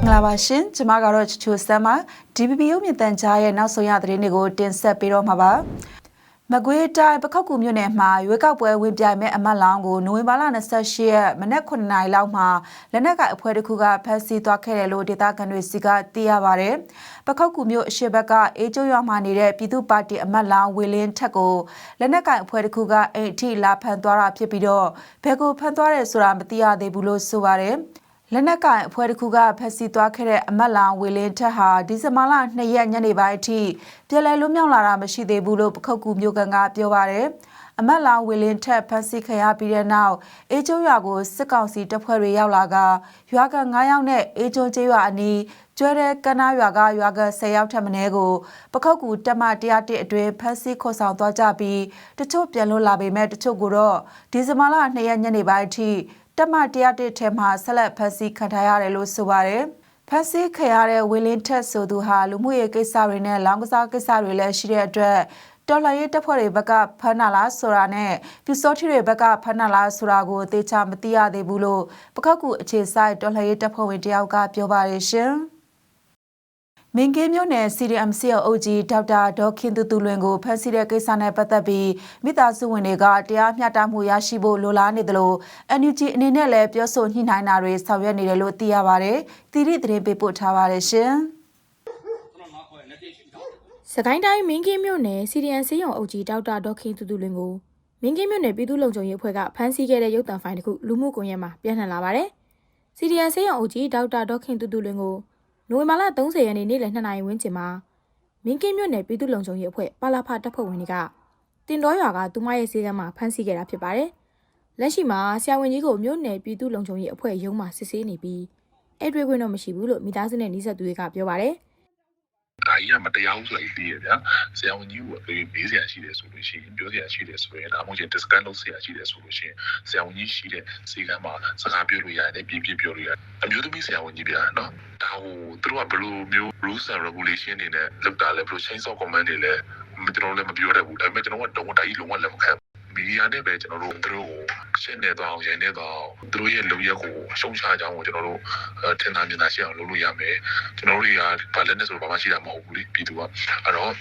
င်္ဂလာပါရှင်ကျမကတော့ချချိုစမ်းပါ DPP ရုပ်မြင်သံကြားရဲ့နောက်ဆုံးရသတင်းတွေကိုတင်ဆက်ပေးတော့မှာပါမကွေးတိုင်းပခောက်ကူမြို့နယ်မှာရွေးကောက်ပွဲဝင်ပြိုင်မဲ့အမတ်လောင်းကိုနိုဝင်ဘာလ28ရက်မနက်9:00နာရီလောက်မှာလက်နက်ကင်အဖွဲ့တစ်ခုကဖမ်းဆီးသွားခဲ့တယ်လို့ဒေသခံတွေစီကသိရပါဗျ။ပခောက်ကူမြို့အရှိဘက်ကအေးကျိုးရွာမှာနေတဲ့ပြည်သူ့ပါတီအမတ်လောင်းဝေလင်းထက်ကိုလက်နက်ကင်အဖွဲ့တစ်ခုကအိမ်အထိလာဖမ်းသွားတာဖြစ်ပြီးတော့ဘယ်ကိုဖမ်းသွားတယ်ဆိုတာမသိရသေးဘူးလို့ဆိုပါတယ်။ လက်နက်ကင်အဖွဲ့တစ်ခုကဖက်စီသွားခဲ့တဲ့အမတ်လောင်ဝေလင်းထက်ဟာဒီဇင်ဘာလ2ရက်ညနေပိုင်းအထိပြည်လဲလွတ်မြောက်လာတာမရှိသေးဘူးလို့ပခုတ်ကူမျိုးကန်ကပြောပါတယ် အမတ်လောင်ဝေလင်းထက်ဖက်စီခရပြီးတဲ့နောက်အေးကျိုးရွာကိုစစ်ကောင်စီတပ်ဖွဲ့တွေရောက်လာကရွာကန်9ယောက်နဲ့အေးကျိုးကျေးရွာအနီးကျွဲတဲ့ကနားရွာကရွာကန်10ယောက်ထက်မနည်းကိုပခုတ်ကူတက်မ101အတွင်းဖက်စီခေါ်ဆောင်သွားကြပြီးတချို့ပြန်လွတ်လာပေမဲ့တချို့ကိုတော့ဒီဇင်ဘာလ2ရက်ညနေပိုင်းအထိတက်မ101ထဲမှာဆက်လက်ဖမ်းဆီးခံထားရတယ်လို့ဆိုပါတယ်။ဖမ်းဆီးခံရတဲ့ဝီလင်းထက်ဆိုသူဟာလူမှုရေးကိစ္စတွေနဲ့လောင်းကစားကိစ္စတွေလည်းရှိတဲ့အတွက် တော်လှန်ရေးတပ်ဖွဲ့တွေဘက်ကဖမ်းနာလားဆိုတာနဲ့ပြူစောထီတွေဘက်ကဖမ်းနာလားဆိုတာကိုသေချာမသိရသေးဘူးလို့ပခောက်ကူအခြေဆိုင်တော်လှန်ရေးတပ်ဖွဲ့ဝင်တယောက်ကပြောပါတယ်ရှင်။မင်းကင်းမြို့နယ် CDM စီအိုဂျီဒေါက်တာဒေါခင်တူတူလွင်ကိုဖမ်းဆီးတဲ့ကိစ္စနဲ့ပတ်သက်ပြီးမိသားစုဝင်တွေကတရားမျှတမှုရရှိဖို့လိုလားနေတယ်လို့ NUG အနေနဲ့လည်းပြောဆိုညှိနှိုင်းတာတွေဆောင်ရွက်နေတယ်လို့သိရပါတယ်။တီရီသတင်းပေးပို့ထားပါတယ်ရှင်။ စကိုင်းတိုင်းမင်းကင်းမြို့နယ်စီဒီအန်စေးရုံအုပ်ကြီးဒေါက်တာဒေါခင်တူတူလွင်ကိုမင်းကင်းမြို့နယ်ပြည်သူ့လုံခြုံရေးအဖွဲ့ကဖမ်းဆီးခဲ့တဲ့ရုပ်သံဖိုင်တစ်ခုလူမှုကွန်ရက်မှာပြန့်နှံ့လာပါတယ်။စီဒီအန်စေးရုံအုပ်ကြီးဒေါက်တာဒေါခင်တူတူလွင်ကိုနိုဝင်ဘာလ30ရက်နေ့နေ့လယ်2နာရီဝန်းကျင်မှာမင်းကင်းမြို့နယ်ပြည်သူ့လုံခြုံရေးအဖွဲ့ပါလာဖတပ်ဖွဲ့ဝင်တွေကတင်တော်ရွာကသူမရဲ့စေကမ်းမှာဖမ်းဆီးခဲ့တာဖြစ်ပါတယ်။လက်ရှိမှာဆရာဝန်ကြီးကိုမြို့နယ်ပြည်သူ့လုံခြုံရေးအဖွဲ့ရုံးမှာစစ်ဆေးနေပြီးအဲ့တွေ့ခွင့်တော့မရှိဘူးလို့မိသားစုနဲ့နှိစက်သူတွေကပြောပါတယ်။ ဒါကြီးကမတရားဘူးဆိုတာသိရဗျာဆရာဝန်ကြီးကိုအပေးစရာရှိတယ်ဆိုလို့ရှိရင်ပြောစရာရှိတယ်ဆိုရင်ဒါမှမဟုတ်ရင် discount လုပ်စရာရှိတယ်ဆိုလို့ရှိရင်ဆရာဝန်ကြီးရှိတဲ့စီကံမှာစကားပြောလို့ရတယ်ပြပြပြောလို့ရတယ်အမျိုးသမီးဆရာဝန်ကြီးဗျာနော်ဒါဟိုသူတို့ကဘယ်လိုမျိုး rules and regulation တွေနဲ့လုပ်တာလဲဘယ်လို change of command တွေလဲကျွန်တော်လည်းမပြောတတ်ဘူးဒါပေမဲ့ကျွန်တော်ကတော့ဒါကြီးလုံးဝလက်မခံ မီဒီယာနဲ့ပဲကျွန်တော်တို့သူတို့ကိုရှင်းနေတော့ရင်းနေတော့သူတို့ရဲ့လုံရက်ကိုရှုံချကြောင်းကိုကျွန်တော်တို့ထင်သာမြင်သာရှိအောင်လုပ်လို့ရမယ်ကျွန်တော်တို့တွေကဘာလဲနဲ့ဆိုတော့ဘာမှရှိတာမဟုတ်ဘူးလေပြည်သူကအဲ့တော့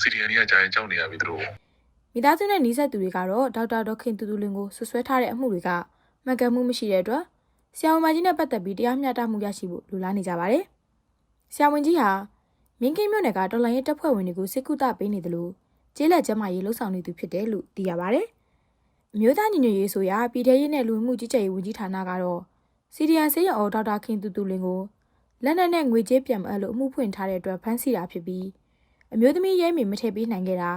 CDN ကြီးကကြာရင်ကြောက်နေရပြီသူတို့မိသားစုနဲ့နှီးဆက်သူတွေကတော့ဒေါက်တာဒေါခင်တူတူလင်ကိုဆွဆွဲထားတဲ့အမှုတွေကမှန်ကန်မှုမရှိတဲ့အတွက်ဆရာဝန်မကြီးနဲ့ပတ်သက်ပြီးတရားမျှတမှုရရှိဖို့လိုလားနေကြပါတယ်။ဆရာဝန်ကြီးဟာမင်းကင်းမြို့နယ်ကတော်လိုင်းရဲတပ်ဖွဲ့ဝင်တွေကိုစစ်ကူတာပေးနေတယ်လို့ ကျေးလက်ကျမ်းမာရေးလှုပ်ဆောင်နေသူဖြစ်တယ်လို့သိရပါတယ်။အမျိုးသားညီညွတ်ရေးဆိုရာပြည်ထရေးနဲ့လူမှုကြီးကြပ်ရေးဝန်ကြီးဌာနကတော့စီဒီအန်ဆေးရုံဒေါက်တာခင်တူတူလင်ကိုလက်နက်နဲ့ငွေကြေးပြန်မအပ်လို့အမှုဖွင့်ထားတဲ့အတွက်ဖမ်းဆီးတာဖြစ်ပြီးအမျိုးသမီးရဲမီမထည့်ပေးနိုင်ခဲ့တာ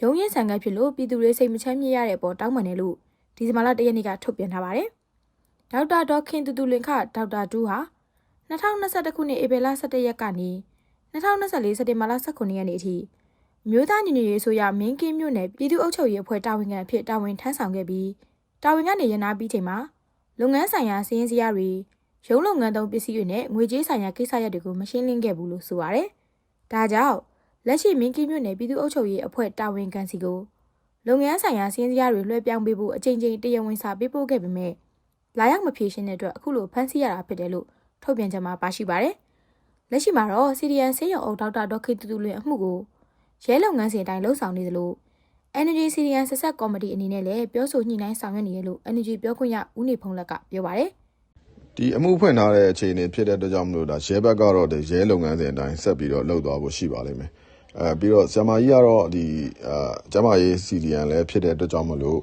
ရုံးရင်ဆန်ကပ်ဖြစ်လို့ပြည်သူတွေစိတ်မချမ်းမြေ့ရတဲ့အပေါ်တောင်းပန်တယ်လို့ဒီဇင်ဘာလ၁ရက်နေ့ကထုတ်ပြန်ထားပါတယ်။ဒေါက်တာဒေါခင်တူတူလင်ခဒေါက်တာတူးဟာ2021ခုနှစ်ဧပြီလ17ရက်ကနေ2024စက်တင်ဘာလ18ရက်နေ့အထိ မြို့သားညီညွတ်ရေးဆိုရမင်းကင်းမြို့နယ်ပြည်သူ့အုပ်ချုပ်ရေးအဖွဲ့တာဝန်ခံအဖြစ်တာဝန်ထမ်းဆောင်ခဲ့ပြီးတာဝန်ကနေရနာပြီးချိန်မှာလုပ်ငန်းဆိုင်ရာစီးရင်စရာတွေရုံးလုပ်ငန်းသုံးပစ္စည်းတွေနဲ့ငွေကြေးဆိုင်ရာကိစ္စရပ်တွေကိုမရှင်းလင်းခဲ့ဘူးလို့ဆိုပါတယ်။ဒါကြောင့်လက်ရှိမင်းကင်းမြို့နယ်ပြည်သူ့အုပ်ချုပ်ရေးအဖွဲ့တာဝန်ခံစီကိုလုပ်ငန်းဆိုင်ရာစီးရင်စရာတွေလွှဲပြောင်းပေးဖို့အကြိမ်ကြိမ်တရားဝင်စာပေးပို့ခဲ့ပေမဲ့လာရောက်မဖြေရှင်းတဲ့အတွက်အခုလိုဖမ်းဆီးရတာဖြစ်တယ်လို့ထုတ်ပြန်ချက်မှာပါရှိပါတယ်။လက်ရှိမှာတော့ CDN ဆေးရုံအုပ်ဒေါက်တာဒေါက်ခေတူတူလွင်အမှုကို ရဲလုပ်ငန်းစဉ်အတိုင်းလှုပ်ဆောင်နေသလို Energy CDN ဆက်ဆက်ကော်မတီအနေနဲ့လည်းပြောဆိုညှိနှိုင်းဆောင်ရွက်နေတယ်လို့ Energy ပြောခွင့်ရဦးနေဖုံးလက်ကပြောပါတယ်။ဒီအမှုဖွင့်ထားတဲ့အခြေအနေဖြစ်တဲ့အတွက်ကြောင့်မလို့ဒါရဲဘက်ကတော့ဒီရဲလုပ်ငန်းစဉ်အတိုင်းဆက်ပြီးတော့လှုပ်သွားဖို့ရှိပါလိမ့်မယ်အဲပြီးတော့ဆရာမကြီးကတော့ဒီအာကျမရေး CDN လည်းဖြစ်တဲ့အတွက်ကြောင့်မလို့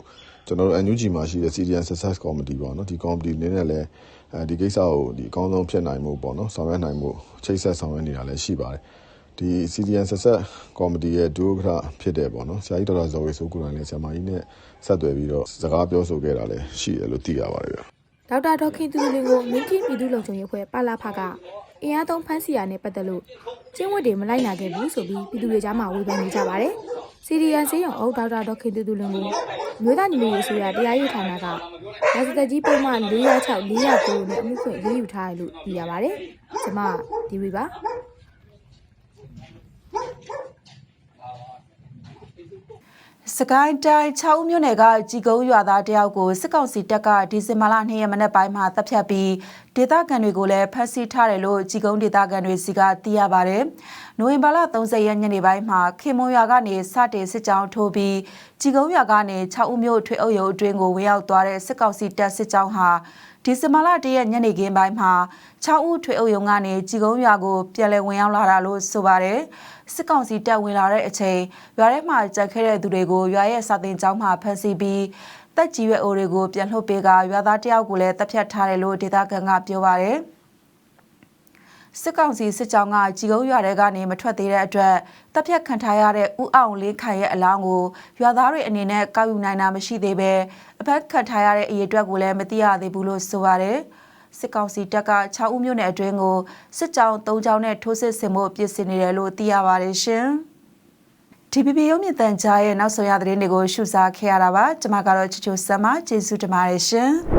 ကျွန်တော်တို့ NUG မှာရှိတဲ့ CDN Success Committee ပေါ့နော်ဒီ committee အနေနဲ့လည်းအဲဒီကိစ္စကိုဒီအကောင်းဆုံးဖြစ်နိုင်မှုပေါ့နော်ဆောင်ရွက်နိုင်မှုချိတ်ဆက်ဆောင်ရွက်နေတာလည်းရှိပါတယ် ဒီ CDN Success Committee ရဲ့ဒုဥက္ကဋ္ဌဖြစ်တဲ့ပေါ့နော်ဆရာကြီးဒေါက်တာဇော်ဝေဆိုကိုယ်တိုင်လည်းဆရာမကြီးနဲ့ဆက်သွယ်ပြီးတော့စကားပြောဆိုခဲ့တာလည်းရှိတယ်လို့သိရပါတယ်ဗျဒေါက်တာဒေါခင်သူလင်ကိုမင်းကင်းပြည်သူ့လုံခြုံရေးအဖွဲ့ပါလာဖကအင်အားသုံးဖမ်းဆီးရနဲ့ပတ်သက်လို့ကျင်းဝတ်တွေမလိုက်နာခဲ့ဘူးဆိုပြီးပြည်သူတွေကြားမှာဝေဖန်နေကြပါတယ်။စီဒီအန်ဆေးရုံအုပ်ဒေါက်တာဒေါခင်သူလင်ကိုမြို့သားညီမရေးဆိုရတရားရေးဌာနကရာဇသက်ကြီးပုံမှန်406 409နဲ့အမှုဖွင့်ရေးယူထားတယ်လို့သိရပါတယ်။ကျွန်မဒီဝီပါ စကိုင်းတိုင်း6ဦးမြို့နယ်ကជីကုန်းရွာသားတယောက်ကိုစစ်ကောင်စီတပ်ကဒီဇင်ဘာလ2ရက်မနေ့ပိုင်းမှာတပ်ဖြတ်ပြီးဒေသခံတွေကိုလည်းဖမ်းဆီးထားတယ်လို့ជីကုန်းဒေသခံတွေစီကသိရပါဗျ။နိုဝင်ဘာလ30ရက်ညနေပိုင်းမှာခင်မွန်ရွာကနေစတင်စစ်ကြောင်းထိုးပြီးជីကုန်းရွာကနေ6ဦးမြို့ထွေအုပ်ရုံအတွင်းကိုဝင်ရောက်သွားတဲ့စစ်ကောင်စီတပ်စစ်ကြောင်းဟာ ဒီဇင်ဘာလ1ရက်ညနေခင်းပိုင်းမှာ6ဦးထွေအုပ်ရုံကနေជីကုန်းရွာကိုပြန်လည်ဝင်ရောက်လာတာလို့ဆိုပါတယ်။စစ်ကောင်စီတပ်ဝင်လာတဲ့အချိန်ရွာထဲမှာကြက်ခဲတဲ့သူတွေကိုရွာရဲ့စာတင်ကျောင်းမှာဖမ်းဆီးပြီးတက်ကြီးရွယ်အိုတွေကိုပြန်လှုပ်ပေးကရွာသားတယောက်ကိုလည်းတပ်ဖြတ်ထားတယ်လို့ဒေသခံကပြောပါတယ်။ စစ်ကောင်စီစစ်ကြောင်းကជីကုန်းရွာထဲကနေမထွက်သေးတဲ့အတွက်တပ်ဖြတ်ခံထားရတဲ့ဥအောင်လေးခိုင်ရဲ့အလောင်းကိုရွာသားတွေအနေနဲ့ကောက်ယူနိုင်တာမရှိသေးပဲအဖက်ခံထားရတဲ့အရေးအတွက်ကိုလည်းမသိရသေးဘူးလို့ဆိုပါတယ်။စစ်ကောင်စီတပ်က6ဦးမြို့နယ်အတွင်းကိုစစ်ကြောင်း3ကြောင်းနဲ့ထိုးစစ်ဆင်မှုပြင်ဆင်နေတယ်လို့သိရပါတယ်ရှင်။ DPP ရုံးမြင့်တန်ကြားရဲ့နောက်ဆုံးရသတင်းတွေကိုရှုစားခဲ့ရတာပါကျွန်မကတော့ချီချိုဆမ်မကျေးဇူးတင်ပါတယ်ရှင်